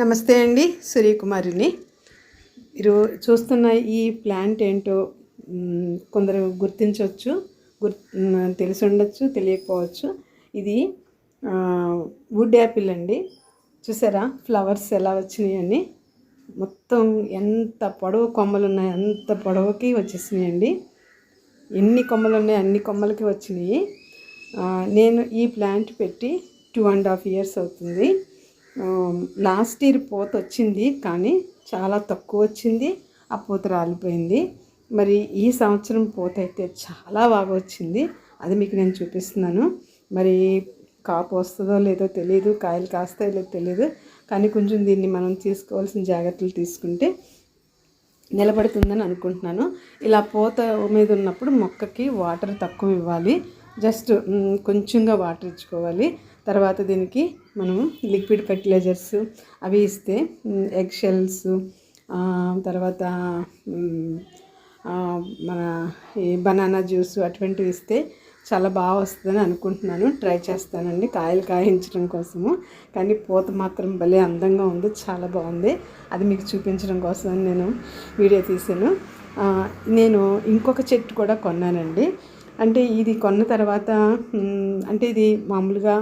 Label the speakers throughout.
Speaker 1: నమస్తే అండి సూర్యకుమారిని. మీరు చూస్తున్న ఈ ప్లాంట్ ఏంటో కొందరు గుర్తించవచ్చు గుర్ తెలిసి ఉండొచ్చు తెలియకపోవచ్చు. ఇది వుడ్ యాపిల్ అండి. చూసారా ఫ్లవర్స్ ఎలా వచ్చినాయని. మొత్తం ఎంత పొడవు కొమ్మలు ఉన్నాయి అంత పొడవుకి వచ్చేసినాయండి. ఎన్ని కొమ్మలు ఉన్నాయి అన్ని కొమ్మలకి వచ్చినాయి. నేను ఈ ప్లాంట్ పెట్టి టూ అండ్ హాఫ్ ఇయర్స్ అవుతుంది. లాస్ట్ ఇయర్ పూత వచ్చింది కానీ చాలా తక్కువ వచ్చింది ఆ పూత రాలిపోయింది. మరి ఈ సంవత్సరం పూత అయితే చాలా బాగా వచ్చింది. అది మీకు నేను చూపిస్తున్నాను. మరి కాపు వస్తుందో లేదో తెలియదు కాయలు కాస్తాయో లేదో తెలియదు కానీ కొంచెం దీన్ని మనం తీసుకోవాల్సిన జాగ్రత్తలు తీసుకుంటే నిలబడుతుందని అనుకుంటున్నాను. ఇలా పూత మీద ఉన్నప్పుడు మొక్కకి వాటర్ తక్కువ ఇవ్వాలి. జస్ట్ కొంచెంగా వాటర్ ఇచ్చుకోవాలి. తర్వాత దీనికి మనం లిక్విడ్ ఫెర్టిలైజర్స్ అవి ఇస్తే ఎగ్ షెల్స్ తర్వాత మన ఈ బనానా జ్యూస్ అటువంటివి ఇస్తే చాలా బాగా వస్తుందని అనుకుంటున్నాను. ట్రై చేస్తానండి. కాయలు కాయించడం కోసము. కానీ పూత మాత్రం భలే అందంగా ఉంది. చాలా బాగుంది. అది మీకు చూపించడం కోసం నేను వీడియో తీసాను నేను ఇంకొక చెట్టు కూడా కొన్నానండి. అంటే ఇది కొన్న తర్వాత అంటే ఇది మామూలుగా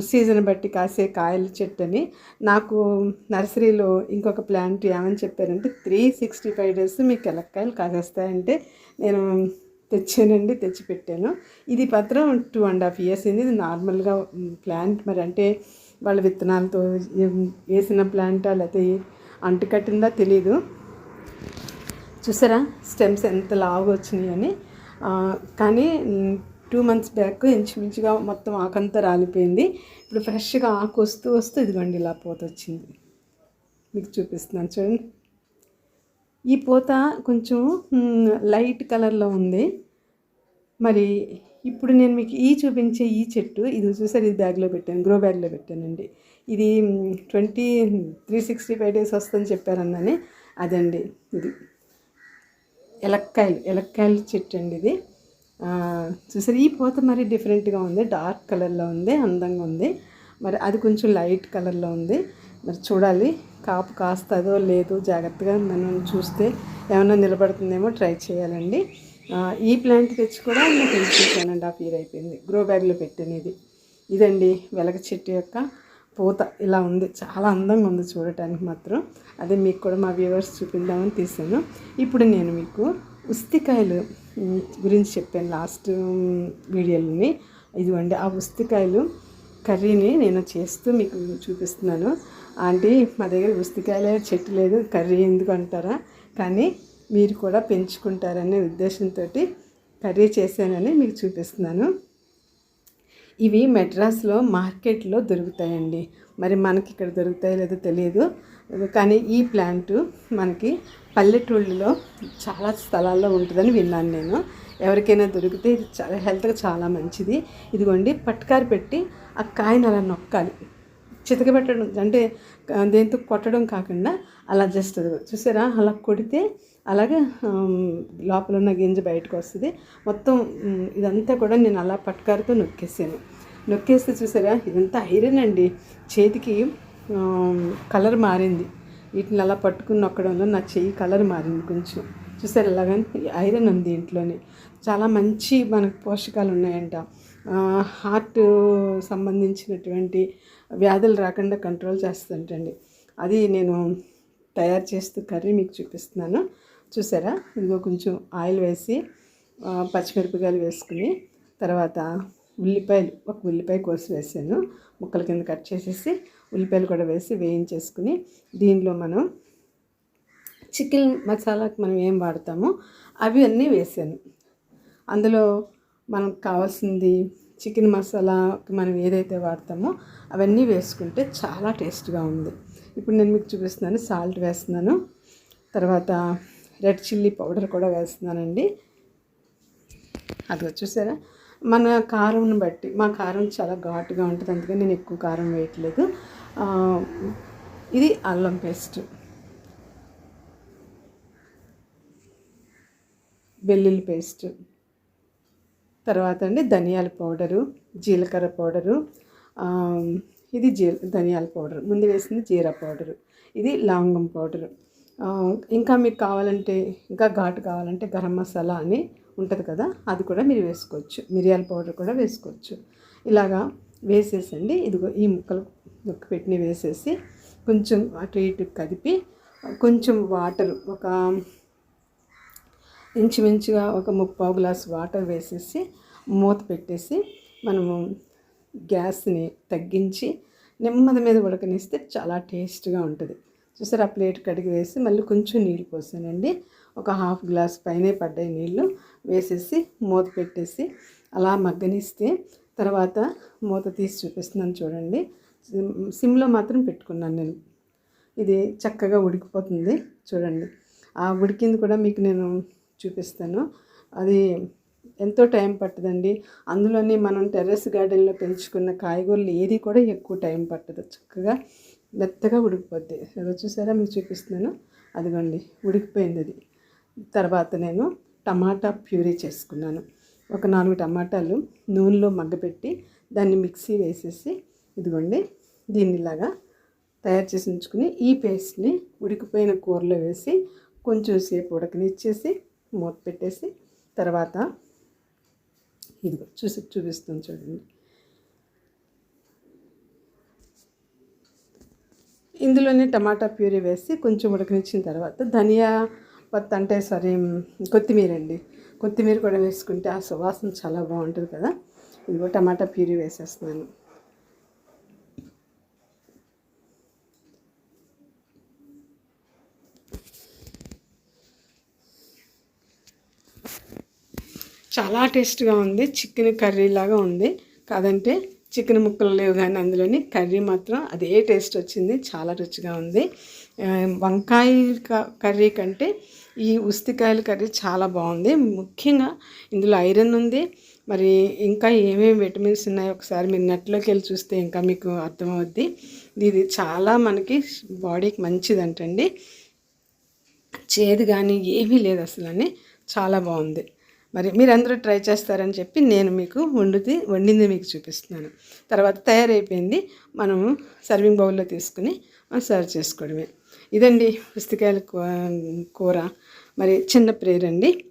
Speaker 1: సీజన్ బట్టి కాసే కాయల చెట్టు అని నాకు నర్సరీలో ఇంకొక ప్లాంట్ ఏమని చెప్పారంటే త్రీ సిక్స్టీ ఫైవ్ డేస్ మీకు ఎలక్కాయలు కాసేస్తాయంటే నేను తెచ్చానండి తెచ్చి పెట్టాను ఇది పత్రం టూ అండ్ హాఫ్ ఇయర్స్ అయింది ఇది నార్మల్గా ప్లాంట్ మరి అంటే వాళ్ళ విత్తనాలతో వేసిన ప్లాంటా లేకపోతే అంటుకట్టిందా తెలీదు. చూసారా? స్టెమ్స్ ఎంత లావుగా వచ్చినాయి అని కానీ టూ మంత్స్ బ్యాక్ ఇంచుమించుగా మొత్తం ఆకంతా రాలిపోయింది. ఇప్పుడు ఫ్రెష్గా ఆకు వస్తూ వస్తూ ఇదిగోండి ఇలా పోత వచ్చింది. మీకు చూపిస్తున్నాను చూడండి. ఈ పూత కొంచెం లైట్ కలర్లో ఉంది. మరి ఇప్పుడు నేను మీకు ఈ చూపించే ఈ చెట్టు ఇది చూసారు ఇది బ్యాగ్లో పెట్టాను గ్రో బ్యాగ్లో పెట్టానండి. ఇది twenty three sixty five days వస్తుందని చెప్పారన్నానే అదండి ఇది. ఎలక్కాయలు ఎలక్కాయల చెట్టు అండి ఇది. చూసారు ఈ పూత మరి డిఫరెంట్గా ఉంది డార్క్ కలర్లో ఉంది అందంగా ఉంది. మరి అది కొంచెం లైట్ కలర్లో ఉంది. మరి చూడాలి కాపు కాస్తుందో లేదో జాగ్రత్తగా మనం చూస్తే ఏమైనా నిలబడుతుందేమో ట్రై చేయాలండి. ఈ ప్లాంట్ తెచ్చి కూడా నేను వన్ అండ్ హాఫ్ ఇయర్ అయిపోయింది. గ్రో బ్యాగ్లో పెట్టినది. ఇదండి వెలగ చెట్టు యొక్క పూత. ఇలా ఉంది చాలా అందంగా ఉంది చూడటానికి మాత్రం. అదే మీకు కూడా మా వ్యూవర్స్ చూపిందామని తీసాను. ఇప్పుడు నేను మీకు ఉస్తికాయలు గురించి చెప్పాను లాస్ట్ మ్, వీడియోలోని. ఇదిగోండి ఆ ఉస్తికాయలు కర్రీని నేను చేస్తూ మీకు చూపిస్తున్నాను. ఆంటీ మా దగ్గర ఉస్తికాయలే చెట్టు లేదు కర్రీ ఎందుకు అంటారా? కానీ మీరు కూడా పెంచుకుంటారనే ఉద్దేశంతో కర్రీ చేశానని మీకు చూపిస్తున్నాను. ఇవి మెడ్రాస్లో మార్కెట్లో దొరుకుతాయండి. మరి మనకి ఇక్కడ దొరుకుతాయో లేదో తెలియదు. కానీ ఈ ప్లాంట్ మనకి పల్లెటూళ్ళలో చాలా స్థలాల్లో ఉంటుందని విన్నాను నేను. ఎవరికైనా దొరికితే ఇది చాలా హెల్త్కి చాలా మంచిది. ఇదిగోండి పట్టుకారు పెట్టి ఆ కాయను అలా నొక్కాలి. చితకబెట్టడం అంటే దేంతో కొట్టడం కాకుండా అలా జస్ట్ అది చూసారా? అలా కొడితే అలాగే లోపల ఉన్న గింజ బయటకు వస్తుంది. మొత్తం ఇదంతా కూడా నేను అలా పట్కారుతో నొక్కేసాను. నొక్కేస్తే చూసారా? ఇదంతా ఐరన్ అండి. చేతికి కలర్ మారింది. వీటిని అలా పట్టుకుని నొక్కడంలో నా చెయ్యి కలర్ మారింది కొంచెం. చూసారు ఇలాగని ఐరన్ ఉంది ఇంట్లోనే చాలా మంచి మనకు పోషకాలు ఉన్నాయంట. హార్ట్ సంబంధించినటువంటి వ్యాధులు రాకుండా కంట్రోల్ చేస్తుంటండి. అది నేను తయారు చేస్తూ కర్రీ మీకు చూపిస్తున్నాను. చూసారా? ఇదిగో కొంచెం ఆయిల్ వేసి పచ్చిమిరపకాయలు వేసుకుని తర్వాత ఉల్లిపాయలు ఒక ఉల్లిపాయ కోసి వేసాను. ముక్కల కింద కట్ చేసేసి ఉల్లిపాయలు కూడా వేసి వేయించేసుకుని దీనిలో మనం చికెన్ మసాలాకి మనం ఏం వాడతామో అవి అన్నీ వేసాను. అందులో మనకు కావాల్సింది చికెన్ మసాలాకి మనం ఏదైతే వాడతామో అవన్నీ వేసుకుంటే చాలా టేస్ట్గా ఉంది. ఇప్పుడు నేను మీకు చూపిస్తున్నాను సాల్ట్ వేస్తున్నాను తర్వాత రెడ్ చిల్లీ పౌడర్ కూడా వేస్తున్నానండి. అది చూసారా? మన కారంను బట్టి మా కారం చాలా ఘాటుగా ఉంటుంది అందుకని నేను ఎక్కువ కారం వేయట్లేదు. ఇది అల్లం పేస్ట్. వెల్లుల్లి పేస్ట్. తర్వాత అండి ధనియాల పౌడరు జీలకర్ర పౌడరు ఇది జీ ధనియాల పౌడర్. ముందు వేసింది జీరా పౌడరు. ఇది లవంగం పౌడరు. ఇంకా మీకు కావాలంటే ఇంకా ఘాటు కావాలంటే గరం మసాలా అని ఉంటుంది కదా అది కూడా మీరు వేసుకోవచ్చు. మిరియాల పౌడర్ కూడా వేసుకోవచ్చు. ఇలాగా వేసేసండి. ఇదిగో ఈ ముక్కలు ముక్క పెట్టిన వేసేసి కొంచెం అటు ఇటు కదిపి కొంచెం వాటర్ ఒక ఇంచుమించుగా ఒక ముప్పావు గ్లాస్ వాటర్ వేసేసి మూత పెట్టేసి మనము గ్యాస్ని తగ్గించి నెమ్మది మీద ఉడకనిస్తే చాలా టేస్ట్గా ఉంటుంది. చూసారు ఆ ప్లేట్ కడిగి వేసి మళ్ళీ కొంచెం నీళ్ళు పోసానండి. ఒక హాఫ్ గ్లాస్ పైనే పడ్డాయి నీళ్ళు వేసేసి మూత పెట్టేసి అలా మగ్గనిస్తే తర్వాత మూత తీసి చూపిస్తున్నాను చూడండి. సిమ్- సిమ్లో మాత్రం పెట్టుకున్నాను నేను. ఇది చక్కగా ఉడికిపోతుంది చూడండి. ఆ ఉడికింది కూడా మీకు నేను చూపిస్తాను. అది ఎంతో టైం పట్టదండి. అందులోనే మనం టెర్రస్ గార్డెన్లో పెంచుకున్న కాయగూరలు ఏది కూడా ఎక్కువ టైం పట్టదు. చక్కగా మెత్తగా ఉడికిపోద్ది. ఏదో చూసారా? మీకు చూపిస్తున్నాను. అదిగోండి ఉడికిపోయింది అది. తర్వాత నేను టమాటా ప్యూరీ చేసుకున్నాను. ఒక నాలుగు టమాటాలు నూనెలో మగ్గపెట్టి దాన్ని మిక్సీ వేసేసి ఇదిగోండి దీన్నిలాగా తయారు చేసి ఉంచుకుని ఈ పేస్ట్ని ఉడికిపోయిన కూరలో వేసి కొంచెం సేపు ఉడకనిచ్చేసి మూత పెట్టేసి తర్వాత ఇదిగో చూసి చూపిస్తాను చూడండి. ఇందులోనే టమాటా ప్యూరీ వేసి కొంచెం ఉడకనిచ్చిన తర్వాత ధనియా కొత్త అంటే సారీ కొత్తిమీర అండి కొత్తిమీర కూడా వేసుకుంటే ఆ సువాసన చాలా బాగుంటుంది కదా. ఇదిగో టమాటా ప్యూరీ వేసేస్తున్నాను. చాలా టేస్ట్గా ఉంది. చికెన్ కర్రీ లాగా ఉంది. కాదంటే చికెన్ ముక్కలు లేవు కానీ అందులోని కర్రీ మాత్రం అదే టేస్ట్ వచ్చింది. చాలా రుచిగా ఉంది. వంకాయ కర్రీ కంటే ఈ ఉస్తికాయల కర్రీ చాలా బాగుంది. ముఖ్యంగా ఇందులో ఐరన్ ఉంది. మరి ఇంకా ఏమేమి విటమిన్స్ ఉన్నాయో ఒకసారి మీరు నెట్లోకి వెళ్ళి చూస్తే ఇంకా మీకు అర్థమవుద్ది. ఇది చాలా మనకి బాడీకి మంచిదంటండి. చేదు కానీ ఏమీ లేదు అసలు అని చాలా బాగుంది. మరి మీరందరూ ట్రై చేస్తారని చెప్పి నేను మీకు వండుతి వండింది మీకు చూపిస్తున్నాను. తర్వాత తయారైపోయింది. మనము సర్వింగ్ బౌల్లో తీసుకుని మనం సర్వ్ చేసుకోవడమే. ఇదండి పుస్తకాయల కూర. మరి చిన్న ప్రేరండి. అండి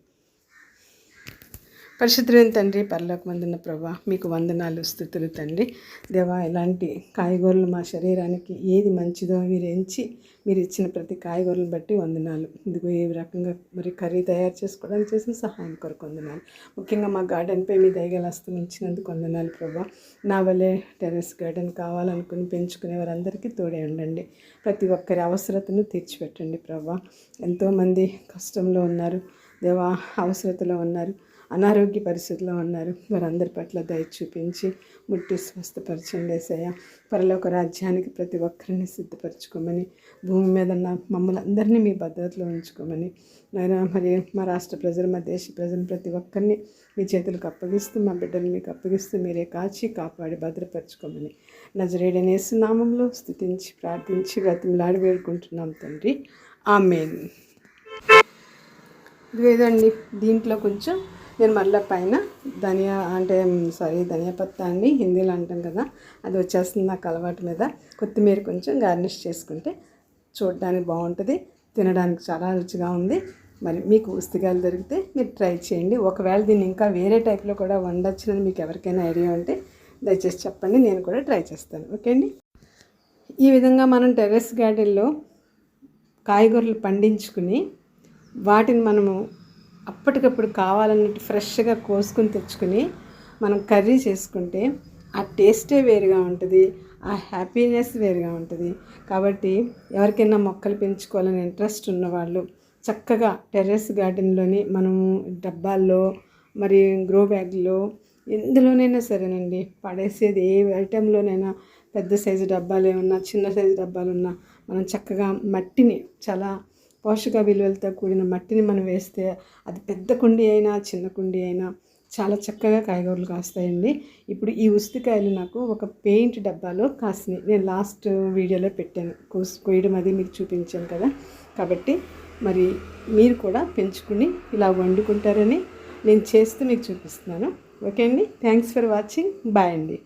Speaker 1: పరిశుద్ధులైన తండ్రి పర్లోకి మందున్న ప్రభా మీకు వందనాలు స్థుతులు తండ్రి. దేవా ఇలాంటి కాయగూరలు మా శరీరానికి ఏది మంచిదో మీరు ఎంచి మీరు ఇచ్చిన ప్రతి కాయగూరలను బట్టి వందనాలు. ఇదిగో ఏ రకంగా మరి కర్రీ తయారు చేసుకోవడానికి చేసిన సహాయం కొరకు వందనాలు. ముఖ్యంగా మా గార్డెన్పై మీ దయగల హస్తం ఉంచినందుకు వందనాలు ప్రభా. నా వల్లే టెర్రస్ గార్డెన్ కావాలనుకుని పెంచుకునే వారందరికీ తోడే ఉండండి. ప్రతి ఒక్కరి అవసరతను తీర్చిపెట్టండి ప్రభా. ఎంతోమంది కష్టంలో ఉన్నారు. దేవా అవసరతలో ఉన్నారు. అనారోగ్య పరిస్థితిలో ఉన్నారు. వారందరి పట్ల దయ చూపించి ముట్టి స్వస్థపరచండి ఏసయ్య. పరలోక రాజ్యానికి ప్రతి ఒక్కరిని సిద్ధపరచుకోమని భూమి మీద ఉన్న మమ్మల్ని అందరినీ మీ భద్రతలో ఉంచుకోమని నాయన మరి మా రాష్ట్ర ప్రజలు మా దేశ ప్రజలు ప్రతి ఒక్కరిని మీ చేతులకు అప్పగిస్తూ మా బిడ్డలు మీకు అప్పగిస్తూ మీరే కాచి కాపాడి భద్రపరచుకోమని నజరేడనేసు నామంలో స్థుతించి ప్రార్థించి బ్రతిమలాడి వేడుకుంటున్నాం తండ్రి. ఆమెన్. ఇదిగో ఇదండి దీంట్లో కొంచెం నేను మళ్ళీ పైన ధనియా అంటే సారీ ధనియా పత్తా అండి హిందీలో అంటాం కదా అది వచ్చేస్తుంది నాకు అలవాటు మీద. కొత్తిమీర కొంచెం గార్నిష్ చేసుకుంటే చూడడానికి బాగుంటుంది తినడానికి చాలా రుచిగా ఉంది. మరి మీకు ఉస్తికాయలు దొరికితే మీరు ట్రై చేయండి. ఒకవేళ దీన్ని ఇంకా వేరే టైప్లో కూడా వండొచ్చునని మీకు ఎవరికైనా ఐడియా ఉంటే దయచేసి చెప్పండి నేను కూడా ట్రై చేస్తాను. ఓకే అండి? ఈ విధంగా మనం టెర్రస్ గార్డెన్లో కాయగూరలు పండించుకుని వాటిని మనము అప్పటికప్పుడు కావాలన్నట్టు ఫ్రెష్గా కోసుకుని తెచ్చుకుని మనం కర్రీ చేసుకుంటే ఆ టేస్టే వేరుగా ఉంటుంది ఆ హ్యాపీనెస్ వేరుగా ఉంటుంది. కాబట్టి ఎవరికైనా మొక్కలు పెంచుకోవాలని ఇంట్రెస్ట్ ఉన్నవాళ్ళు చక్కగా టెర్రస్ గార్డెన్లోని మనము డబ్బాల్లో మరి గ్రో బ్యాగ్లో ఎందులోనైనా సరేనండి పడేసేది ఏ ఐటెంలోనైనా పెద్ద సైజు డబ్బాలు ఏమన్నా చిన్న సైజు డబ్బాలు ఉన్నా మనం చక్కగా మట్టిని చాలా పోషక విలువలతో కూడిన మట్టిని మనం వేస్తే అది పెద్ద కుండి అయినా చిన్న కుండి అయినా చాలా చక్కగా కాయగూరలు కాస్తాయండి. ఇప్పుడు ఈ ఉసిరికాయలు నాకు ఒక పెయింట్ డబ్బాలో కాసినాయి. నేను లాస్ట్ వీడియోలో పెట్టాను. కోసి కొయ్యడం అది మీకు చూపించాను కదా. కాబట్టి మరి మీరు కూడా పెంచుకుని ఇలా వండుకుంటారని నేను చేస్తూ మీకు చూపిస్తున్నాను. ఓకే అండి? Thanks for watching. బాయ్ అండి.